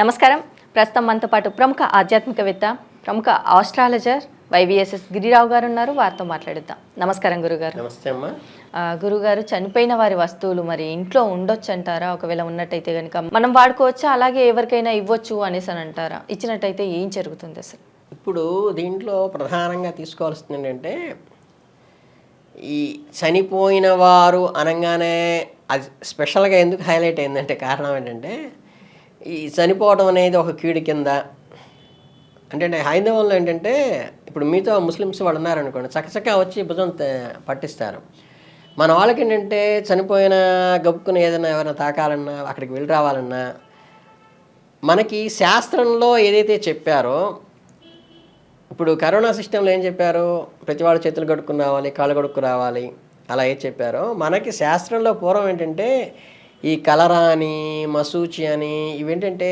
నమస్కారం. ప్రస్తుతం మనతో పాటు ప్రముఖ ఆధ్యాత్మికవేత్త ప్రముఖ ఆస్ట్రాలజర్ వైవిఎస్ఎస్ గిరిరావు గారు ఉన్నారు. వారితో మాట్లాడిద్దాం. నమస్కారం గురుగారు. నమస్తే అమ్మా. గురుగారు చనిపోయిన వారి వస్తువులు మరి ఇంట్లో ఉండొచ్చు అంటారా ఒకవేళ ఉన్నట్టయితే కనుక మనం వాడుకోవచ్చా? అలాగే ఎవరికైనా ఇవ్వచ్చు అనేసి అని అంటారా? ఇచ్చినట్టయితే ఏం జరుగుతుంది అసలు? ఇప్పుడు దీంట్లో ప్రధానంగా తీసుకోవాల్సింది ఏంటంటే ఈ చనిపోయిన వారు అనగానే అది స్పెషల్గా ఎందుకు హైలైట్ అయిందంటే కారణం ఏంటంటే ఈ చనిపోవడం అనేది ఒక కీడు కింద. అంటే హైందవంలో ఏంటంటే ఇప్పుడు మీతో ముస్లిమ్స్ వాళ్ళు ఉన్నారనుకోండి చకచక వచ్చి భుజం పట్టిస్తారు. మన వాళ్ళకి ఏంటంటే చనిపోయిన గబుక్కుని ఏదైనా ఎవరైనా తాకాలన్నా అక్కడికి వెళ్ళి రావాలన్నా మనకి శాస్త్రంలో ఏదైతే చెప్పారో ఇప్పుడు కరోనా సిస్టంలో ఏం చెప్పారు? ప్రతి వాళ్ళు చేతులు కడుక్కుని రావాలి కాళ్ళు కడుక్కు రావాలి అలా ఏం చెప్పారో మనకి శాస్త్రంలో పూర్వం ఏంటంటే ఈ కలరా అని మసూచి అని ఇవేంటంటే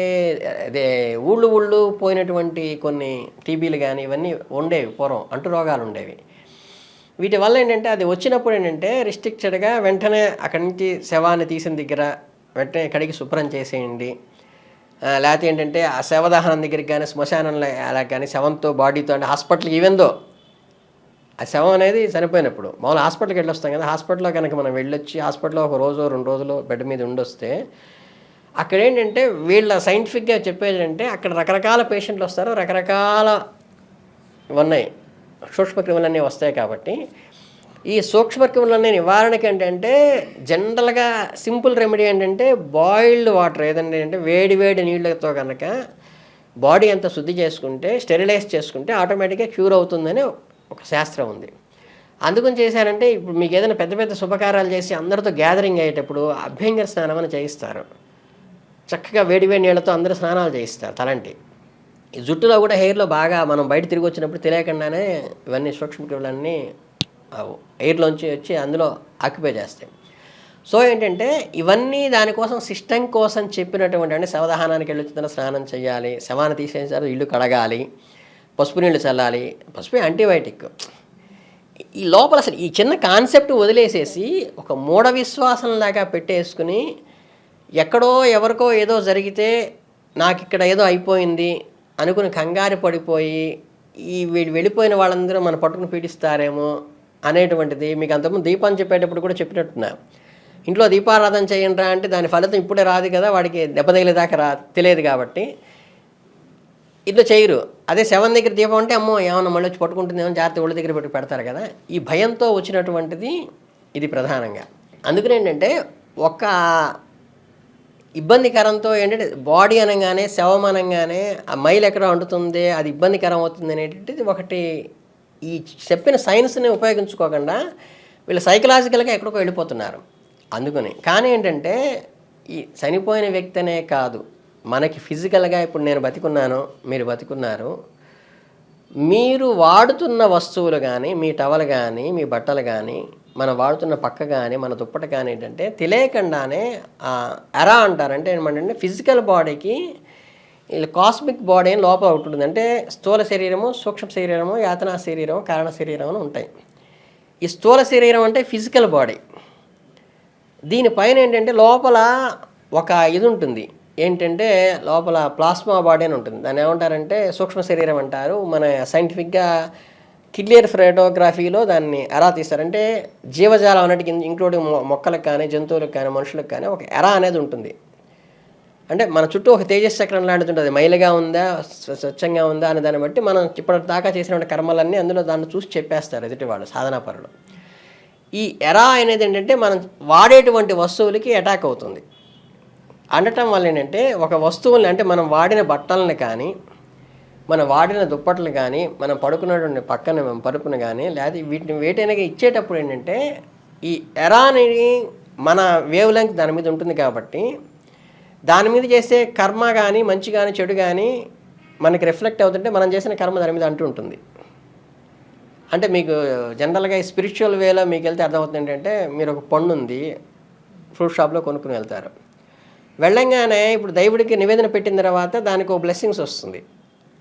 అదే ఊళ్ళు ఊళ్ళు పోయినటువంటి కొన్ని టీబీలు కానీ ఇవన్నీ ఉండేవి పూర్వం అంటు రోగాలు ఉండేవి. వీటి వల్ల ఏంటంటే అది వచ్చినప్పుడు ఏంటంటే రిస్ట్రిక్టెడ్గా వెంటనే అక్కడి నుంచి శవాన్ని తీసిన దగ్గర వెంటనే కడిగి శుభ్రం చేసేయండి. లేకపోతే ఏంటంటే ఆ శవదహనం దగ్గరికి కానీ శ్మశానంలో అలా కానీ శవంతో బాడీతో అంటే హాస్పిటల్కి ఈవెందో ఆ శవం అనేది చనిపోయినప్పుడు. మామూలు హాస్పిటల్కి వెళ్ళొస్తాం కదా హాస్పిటల్లో కనుక మనం వెళ్ళొచ్చి హాస్పిటల్లో ఒక రోజు రెండు రోజులు బెడ్ మీద ఉండొస్తే అక్కడ ఏంటంటే వీళ్ళ సైంటిఫిక్గా చెప్పేది అంటే అక్కడ రకరకాల పేషెంట్లు వస్తారు రకరకాల ఉన్నాయి. సూక్ష్మక్రిములన్నీ వస్తాయి కాబట్టి. ఈ సూక్ష్మక్రిములన్నీ నివారణకి ఏంటంటే జనరల్గా సింపుల్ రెమెడీ ఏంటంటే బాయిల్డ్ వాటర్ ఏదంటే అంటే వేడి వేడి నీళ్ళతో కనుక బాడీ అంత శుద్ధి చేసుకుంటే స్టెరిలైజ్ చేసుకుంటే ఆటోమేటిక్గా క్యూర్ అవుతుందని ఒక శాస్త్రం ఉంది. అందుకని చేశారంటే ఇప్పుడు మీకు ఏదైనా పెద్ద పెద్ద శుభకార్యాలు చేసి అందరితో గ్యాదరింగ్ అయ్యేటప్పుడు అభ్యంగర స్నానం అని చేయిస్తారు. చక్కగా వేడి వేడి నీళ్ళతో అందరూ స్నానాలు చేయిస్తారు తలంటి. ఈ జుట్టులో కూడా హెయిర్లో బాగా మనం బయట తిరిగి వచ్చినప్పుడు తెలియకుండానే ఇవన్నీ సూక్ష్మక్రిములన్నీ ఎయిర్లోంచి వచ్చి అందులో ఆక్యుపై చేస్తాయి. సో ఏంటంటే ఇవన్నీ దానికోసం సిస్టమ్ కోసం చెప్పినటువంటి అంటే శవదహనానికి వెళ్ళి వచ్చిన స్నానం చేయాలి శవాన్ని తీసేసారు ఇల్లు కడగాలి. పసుపు నీళ్ళు చల్లాలి. పసుపే యాంటీబయాటిక్. ఈ లోపల అసలు ఈ చిన్న కాన్సెప్ట్ వదిలేసేసి ఒక మూఢ విశ్వాసం లాగా పెట్టేసుకుని ఎక్కడో ఎవరికో ఏదో జరిగితే నాకు ఇక్కడ ఏదో అయిపోయింది అనుకుని కంగారు పడిపోయి ఈ వీళ్ళు వెళ్ళిపోయిన వాళ్ళందరూ మన పట్టుకుని పీడిస్తారేమో అనేటువంటిది మీకు అంతకుముందు దీపం చెప్పేటప్పుడు కూడా చెప్పినట్టున్నా. ఇంట్లో దీపారాధన చేయండి రా అంటే దాని ఫలితం ఇప్పుడే రాదు కదా వాడికి దెబ్బ తగిలేదాకా రా తెలియదు కాబట్టి. ఇట్లా చేయరు. అదే సెవెన్ దగ్గర దీపం అంటే అమ్మో ఏమన్నా మళ్ళీ వచ్చి పట్టుకుంటుందేమో జాగ్రత్త ఒళ్ళ దగ్గర పెట్టి పెడతారు కదా. ఈ భయంతో వచ్చినటువంటిది ఇది ప్రధానంగా. అందుకని ఏంటంటే ఒక ఇబ్బందికరంతో ఏంటంటే బాడీ అనగానే శవం అనగానే ఆ మైల్ ఎక్కడ అంటుతుంది అది ఇబ్బందికరం అవుతుంది అనేటువంటిది ఒకటి ఈ చెప్పిన సైన్స్ని ఉపయోగించుకోకుండా వీళ్ళు సైకలాజికల్గా ఎక్కడికో వెళ్ళిపోతున్నారు. అందుకని. కానీ ఏంటంటే ఈ చనిపోయిన వ్యక్తి అనే కాదు. మనకి ఫిజికల్గా ఇప్పుడు నేను బతికున్నాను మీరు బతికున్నారు. మీరు వాడుతున్న వస్తువులు కానీ మీ టవల్ కానీ మీ బట్టలు కానీ మనం వాడుతున్న పక్క కానీ మన దుప్పట కానీ ఏంటంటే తెలియకుండానే ఎరా అంటారంటే ఏమంటే ఫిజికల్ బాడీకి కాస్మిక్ బాడీ అని లోపల ఒకటి ఉంటుంది. అంటే స్థూల శరీరము సూక్ష్మ శరీరము యాతనా శరీరం కారణ శరీరం అని ఉంటాయి. ఈ స్థూల శరీరం అంటే ఫిజికల్ బాడీ. దీనిపైన ఏంటంటే లోపల ఒక ఇది ఉంటుంది. ఏంటంటే లోపల ప్లాస్మా బాడీ అని ఉంటుంది. దాన్ని ఏమంటారంటే సూక్ష్మ శరీరం అంటారు. మన సైంటిఫిక్గా క్లియర్ ఫ్రెటోగ్రఫీలో దాన్ని ఎరా తీస్తారంటే జీవజాలం అన్నట్టు ఇంక్లూడింగ్ మొక్కలకు కానీ జంతువులకు కానీ మనుషులకు కానీ ఒక ఎరా అనేది ఉంటుంది. అంటే మన చుట్టూ ఒక తేజస్ చక్రం లాంటిది ఉంటుంది. మైలుగా ఉందా స్వచ్ఛంగా ఉందా అనే దాన్ని బట్టి మనం ఇప్పటి దాకా చేసిన కర్మలన్నీ అందులో దాన్ని చూసి చెప్పేస్తారు ఎదుటి వాళ్ళు సాధనాపరులు ఈ ఎరా అనేది ఏంటంటే మనం వాడేటువంటి వస్తువులకి అటాక్ అవుతుంది. అనటం వల్ల ఏంటంటే ఒక వస్తువుల్ని అంటే మనం వాడిన బట్టలను కానీ మనం వాడిన దుప్పట్లు కానీ మనం పడుకున్నటువంటి పక్కన పరుపును కానీ లేదా వీటిని వేటైనా ఇచ్చేటప్పుడు ఏంటంటే ఈ ఎరా అనేది మన వేవ్ లెంగ్త్ దాని మీద ఉంటుంది కాబట్టి దాని మీద చేసే కర్మ కానీ మంచి కానీ చెడు కానీ మనకి రిఫ్లెక్ట్ అవుతుంటే మనం చేసిన కర్మ దాని మీద అంటూ ఉంటుంది. అంటే మీకు జనరల్గా స్పిరిచువల్ వేలో మీకు వెళ్తే అర్థమవుతుంది ఏంటంటే మీరు ఒక పండు ఉంది ఫ్రూట్ షాప్లో కొనుక్కుని వెళ్తారు. వెళ్ళంగానే ఇప్పుడు దైవుడికి నివేదన పెట్టిన తర్వాత దానికి ఒక బ్లెస్సింగ్స్ వస్తుంది.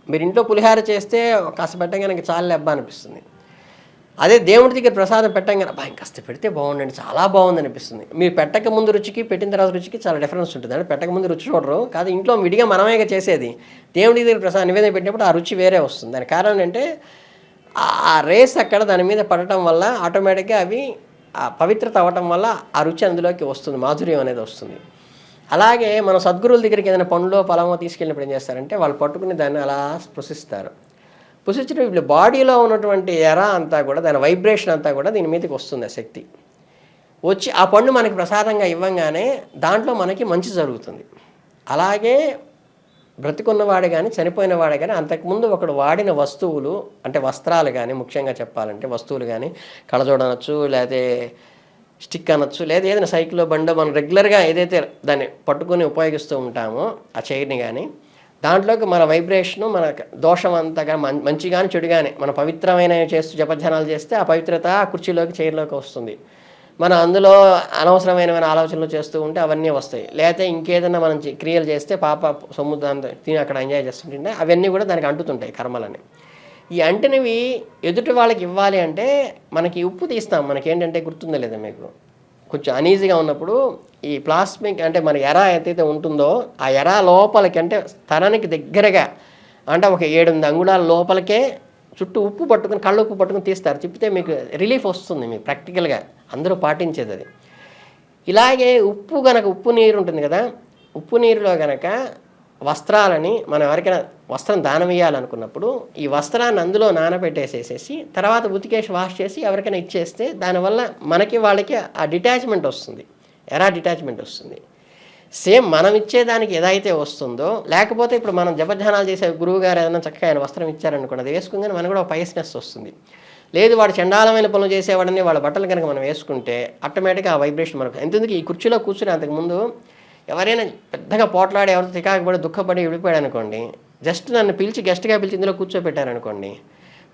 మీరు ఇంట్లో పులిహార చేస్తే కాస్త పెట్టగానే చాలా లెబ్బ అనిపిస్తుంది. అదే దేవుడి దగ్గర ప్రసాదం పెట్టంగానే భయం ఇంకాస్త పెడితే బాగుండండి చాలా బాగుంది అనిపిస్తుంది. మీరు పెట్టక ముందు రుచికి పెట్టిన తర్వాత రుచికి చాలా డిఫరెన్స్ ఉంటుంది. అంటే పెట్టక ముందు రుచి చూడరు. కాదు ఇంట్లో విడిగా మనమే చేసేది. దేవుడి దగ్గర ప్రసాదం నివేదన పెట్టినప్పుడు ఆ రుచి వేరే వస్తుంది. దాని కారణం ఏంటంటే ఆ రేస్ అక్కడ దాని మీద పడటం వల్ల ఆటోమేటిక్గా అవి ఆ పవిత్రత అవ్వటం వల్ల ఆ రుచి అందులోకి వస్తుంది. మాధుర్యం అనేది వస్తుంది. అలాగే మన సద్గురువుల దగ్గరికి ఏదైనా పండ్లో పొలమో తీసుకెళ్ళినప్పుడు ఏం చేస్తారంటే వాళ్ళు పట్టుకుని దాన్ని అలా స్పృశిస్తారు. స్పృశించడం ఇప్పుడు బాడీలో ఉన్నటువంటి ఎర అంతా కూడా దాని వైబ్రేషన్ అంతా కూడా దీని మీదకి వస్తుంది ఆ శక్తి. వచ్చి ఆ పండు మనకి ప్రసాదంగా ఇవ్వంగానే దాంట్లో మనకి మంచి జరుగుతుంది. అలాగే బ్రతికున్నవాడు కానీ చనిపోయిన వాడే కానీ అంతకుముందు ఒకడు వాడిన వస్తువులు అంటే వస్త్రాలు కానీ ముఖ్యంగా చెప్పాలంటే వస్తువులు కానీ కళ్ళజోడు లేకపోతే స్టిక్ అనొచ్చు లేదా ఏదైనా సైకిల్లో బండో మనం రెగ్యులర్గా ఏదైతే దాన్ని పట్టుకొని ఉపయోగిస్తూ ఉంటామో ఆ చైర్ని కానీ దాంట్లోకి మన వైబ్రేషను మన దోషం అంతగా మం- మంచి కానీ చెడు కానీ మన పవిత్రమైన చేస్తూ జపధ్యానాలు చేస్తే ఆ పవిత్రత ఆ కుర్చీలోకి చైర్లోకి వస్తుంది. మనం అందులో అనవసరమైన ఆలోచనలు చేస్తూ ఉంటే అవన్నీ వస్తాయి. లేకపోతే ఇంకేదైనా మనం క్రియలు చేస్తే పాప సొమ్ము తిని అక్కడ ఎంజాయ్ చేస్తుంటే అవన్నీ కూడా దానికి అంటుతుంటాయి కర్మలని. ఈ అంటినవి ఎదుటి వాళ్ళకి ఇవ్వాలి అంటే మనకి ఉప్పు తీస్తాం. మనకి ఏంటంటే గుర్తుందో లేదా మీకు? కొంచెం అనీజీగా ఉన్నప్పుడు ఈ ప్లాస్మిక్ అంటే మన ఎర ఎంతైతే ఉంటుందో ఆ ఎర లోపలికి అంటే స్థలానికి దగ్గరగా అంటే ఒక ఏడెనిమిది అంగుళాల లోపలికే చుట్టూ ఉప్పు పట్టుకుని కళ్ళు ఉప్పు పట్టుకుని తీస్తారు. తిప్పితే మీకు రిలీఫ్ వస్తుంది మీకు ప్రాక్టికల్గా అందరూ పాటించేది అది. ఇలాగే ఉప్పు గనక ఉప్పు నీరు ఉంటుంది కదా? ఉప్పు నీరులో గనక వస్త్రాలని మనం ఎవరికైనా వస్త్రం దానం ఇవ్వాలనుకున్నప్పుడు ఈ వస్త్రాన్ని అందులో నానబెట్టేసేసేసి తర్వాత ఉతికేసి వాష్ చేసి ఎవరికైనా ఇచ్చేస్తే దానివల్ల మనకి వాళ్ళకి ఆ డిటాచ్మెంట్ వస్తుంది. ఎరా డిటాచ్మెంట్ వస్తుంది. సేమ్ మనం ఇచ్చేదానికి ఏదైతే వస్తుందో లేకపోతే ఇప్పుడు మనం జపధ్యానాలు చేసే గురువు గారు ఏదైనా చక్కగా ఆయన వస్త్రం ఇచ్చారనుకోండి అది వేసుకోగానే మనకు కూడా ఒక వస్తుంది. లేదు వాడు చండాలమైన పనులు చేసేవాడని వాళ్ళ బట్టలు కనుక మనం వేసుకుంటే ఆటోమేటిక్గా ఆ వైబ్రేషన్ మనకు ఎందుకు ఈ కుర్చీలో కూర్చుని అంతకుముందు ఎవరైనా పెద్దగా పోట్లాడి ఎవరితో చికాకుపడి దుఃఖపడి విడిపోయాడు అనుకోండి జస్ట్ నన్ను పిలిచి గెస్ట్గా పిలిచి ఇందులో కూర్చోబెట్టారనుకోండి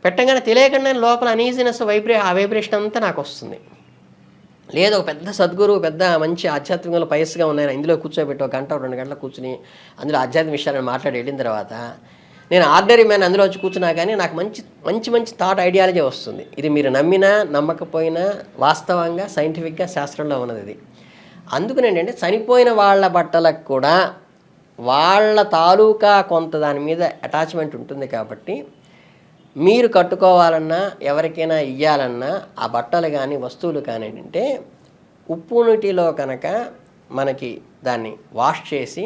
పెట్టగానే తెలియకుండా లోపల అనీజినెస్ వైబ్రే ఆ వైబ్రేషన్ అంతా నాకు వస్తుంది. లేదు ఒక పెద్ద సద్గురువు పెద్ద మంచి ఆధ్యాత్మికంలో పయస్సుగా ఉన్నాయని ఇందులో కూర్చోబెట్టి ఒక గంట రెండు గంటలు కూర్చుని అందులో ఆధ్యాత్మిక విషయాలను మాట్లాడి వెళ్ళిన తర్వాత నేను ఆర్డినరీ మ్యాన్ అందులో వచ్చి కూర్చున్నా కానీ నాకు మంచి మంచి మంచి థాట్ ఐడియాలజీ వస్తుంది. ఇది మీరు నమ్మినా నమ్మకపోయినా వాస్తవంగా సైంటిఫిక్గా శాస్త్రంలో ఉన్నది ఇది. అందుకని ఏంటంటే చనిపోయిన వాళ్ళ బట్టలకు కూడా వాళ్ళ తాలూకా కొంత దాని మీద అటాచ్మెంట్ ఉంటుంది కాబట్టి మీరు కట్టుకోవాలన్నా ఎవరికైనా ఇయ్యాలన్నా ఆ బట్టలు కానీ వస్తువులు కానీ ఏంటంటే ఉప్పు నీటిలో కనుక మనకి దాన్ని వాష్ చేసి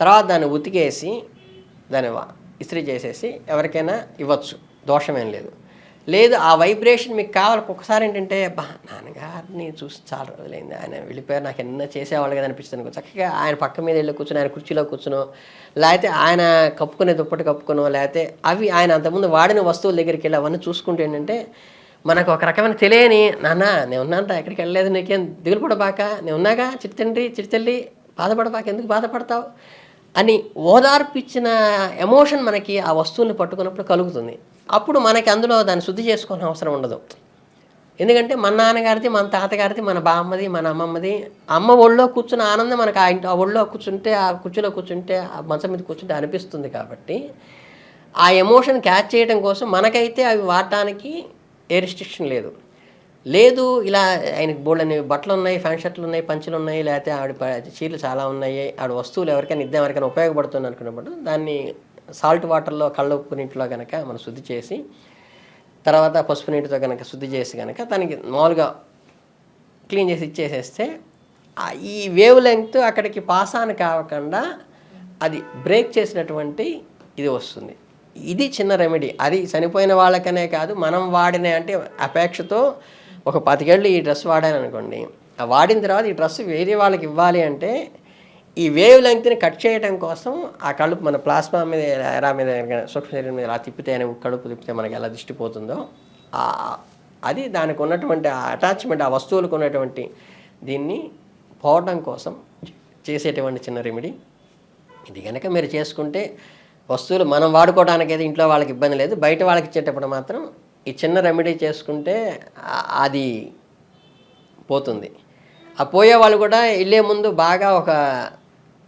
తర్వాత దాన్ని ఉతికేసి దాన్ని వా- ఇస్త్రీ చేసేసి ఎవరికైనా ఇవ్వచ్చు. దోషమేం లేదు. లేదు ఆ వైబ్రేషన్ మీకు కావాలి. ఒకసారి ఏంటంటే బా నాన్నగారిని చూసి చాలా రోజులైంది. ఆయన వెళ్ళిపోయారు. నాకు ఎన్న చేసేవాళ్ళు కదా అనిపిస్తుంది. చక్కగా ఆయన పక్క మీద వెళ్ళి కూర్చుని ఆయన కుర్చీలో కూర్చునో. లేకపోతే ఆయన కప్పుకునే దుప్పటి కప్పుకునో. లేకపోతే అవి ఆయన అంతకుముందు వాడిన వస్తువుల దగ్గరికి వెళ్ళి అవన్నీ చూసుకుంటే ఏంటంటే మనకు ఒక రకమైన తెలియని నాన్న నేను ఉన్నానంట ఎక్కడికి వెళ్ళలేదు నీకేం? దిగులు పడబాక నేను ఉన్నాగా? చిట్టండి చిట్టల్లి బాధపడబాక? ఎందుకు బాధపడతావు? అని ఓదార్పిచ్చిన ఎమోషన్ మనకి ఆ వస్తువుని పట్టుకున్నప్పుడు కలుగుతుంది. అప్పుడు మనకి అందులో దాన్ని శుద్ధి చేసుకోవాల్సిన అవసరం ఉండదు. ఎందుకంటే మన నాన్నగారిది మన తాతగారిది మన బామ్మది మన అమ్మమ్మది అమ్మ ఒళ్ళో కూర్చున్న ఆనందం మనకు ఆ ఇంటి ఆ ఒళ్ళో కూర్చుంటే ఆ కుర్చీలో కూర్చుంటే ఆ మంచం మీద కూర్చుంటే అనిపిస్తుంది కాబట్టి ఆ ఎమోషన్ క్యాచ్ చేయడం కోసం మనకైతే అవి వాడటానికి ఏ రిస్ట్రిక్షన్ లేదు. లేదు ఇలా ఆయనకి బోల్డని బట్టలు ఉన్నాయి ఫ్యాన్ షర్ట్లు ఉన్నాయి పంచులు ఉన్నాయి లేకపోతే ఆవిడ చీరలు చాలా ఉన్నాయి ఆవిడ వస్తువులు ఎవరికైనా ఇద్దాం ఎవరికైనా ఉపయోగపడుతుంది అనుకున్నప్పుడు దాన్ని సాల్ట్ వాటర్లో కళ్ళ ఉప్పు నీటిలో కనుక మనం శుద్ధి చేసి తర్వాత పసుపు నీటితో కనుక శుద్ధి చేసి కనుక దానికి మామూలుగా క్లీన్ చేసి ఇచ్చేసేస్తే ఈ వేవ్ లెంగ్త్ అక్కడికి పాస్ ఆన్ కాకుండా అది బ్రేక్ చేసినటువంటి ఇది వస్తుంది. ఇది చిన్న రెమెడీ. అది చనిపోయిన వాళ్ళకనే కాదు మనం వాడిన అంటే అపేక్షతో ఒక పతికేళ్ళు ఈ డ్రెస్ వాడాను అనుకోండి ఆ వాడిన తర్వాత ఈ డ్రెస్ వేరే వాళ్ళకి ఇవ్వాలి అంటే ఈ వేవ్ లెంగ్త్ని కట్ చేయడం కోసం ఆ కడుపు మన ప్లాస్మా మీద ఎరా మీద కనుక సూక్ష్మ శరీరం మీద అలా తిప్పితే కడుపు తిప్పితే మనకి ఎలా దిష్టి పోతుందో అది దానికి ఉన్నటువంటి ఆ అటాచ్మెంట్ ఆ వస్తువులకు ఉన్నటువంటి దీన్ని పోవడం కోసం చేసేటువంటి చిన్న రెమెడీ ఇది కనుక మీరు చేసుకుంటే వస్తువులు మనం వాడుకోవడానికి అయితే ఇంట్లో వాళ్ళకి ఇబ్బంది లేదు బయట వాళ్ళకి ఇచ్చేటప్పుడు మాత్రం ఈ చిన్న రెమెడీ చేసుకుంటే అది పోతుంది. ఆ పోయే వాళ్ళు కూడా వెళ్ళే ముందు బాగా ఒక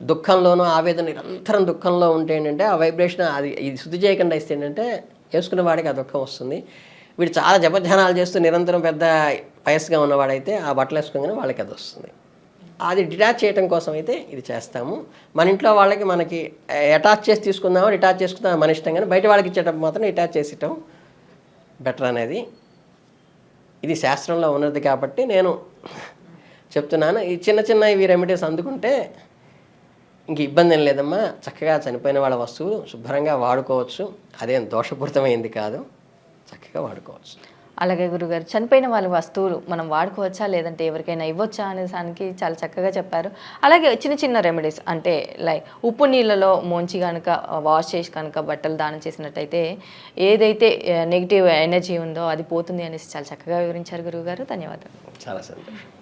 దుఃఖంలోనూ ఆవేదన నిరంతరం దుఃఖంలో ఉంటే ఏంటంటే ఆ వైబ్రేషన్ అది ఇది శుద్ధి చేయకుండా ఇస్తే ఏంటంటే వేసుకున్న వాడికి ఆ దుఃఖం వస్తుంది. వీడు చాలా జపధ్యానాలు చేస్తూ నిరంతరం పెద్ద వయస్సుగా ఉన్నవాడైతే ఆ బట్టలు వేసుకోగానే వాళ్ళకి అది వస్తుంది. అది డిటాచ్ చేయడం కోసం అయితే ఇది చేస్తాము. మన ఇంట్లో వాళ్ళకి మనకి అటాచ్ చేసి తీసుకుందామో డిటాచ్ చేసుకుందాం మన ఇష్టం కానీ బయట వాళ్ళకి ఇచ్చేటప్పుడు మాత్రం అటాచ్ చేసేటం బెటర్ అనేది. ఇది శాస్త్రంలో ఉన్నది కాబట్టి నేను చెప్తున్నాను. ఈ చిన్న చిన్న ఇవి రెమెడీస్ అందుకుంటే ఇంక ఇబ్బంది ఏం లేదమ్మా. చక్కగా చనిపోయిన వాళ్ళ వస్తువులు శుభ్రంగా వాడుకోవచ్చు. అదేం దోషపూరితమైంది కాదు. చక్కగా వాడుకోవచ్చు. అలాగే గురుగారు చనిపోయిన వాళ్ళ వస్తువులు మనం వాడుకోవచ్చా? లేదంటే ఎవరికైనా ఇవ్వచ్చా? అనే దానికి చాలా చక్కగా చెప్పారు. అలాగే చిన్న చిన్న రెమెడీస్ అంటే లైక్ ఉప్పు నీళ్ళలో మోంచి కనుక వాష్ చేసి కనుక బట్టలు దానం చేసినట్టయితే ఏదైతే నెగిటివ్ ఎనర్జీ ఉందో అది పోతుంది అనేసి చాలా చక్కగా వివరించారు గురువుగారు ధన్యవాదాలు. చాలా సంతోషం.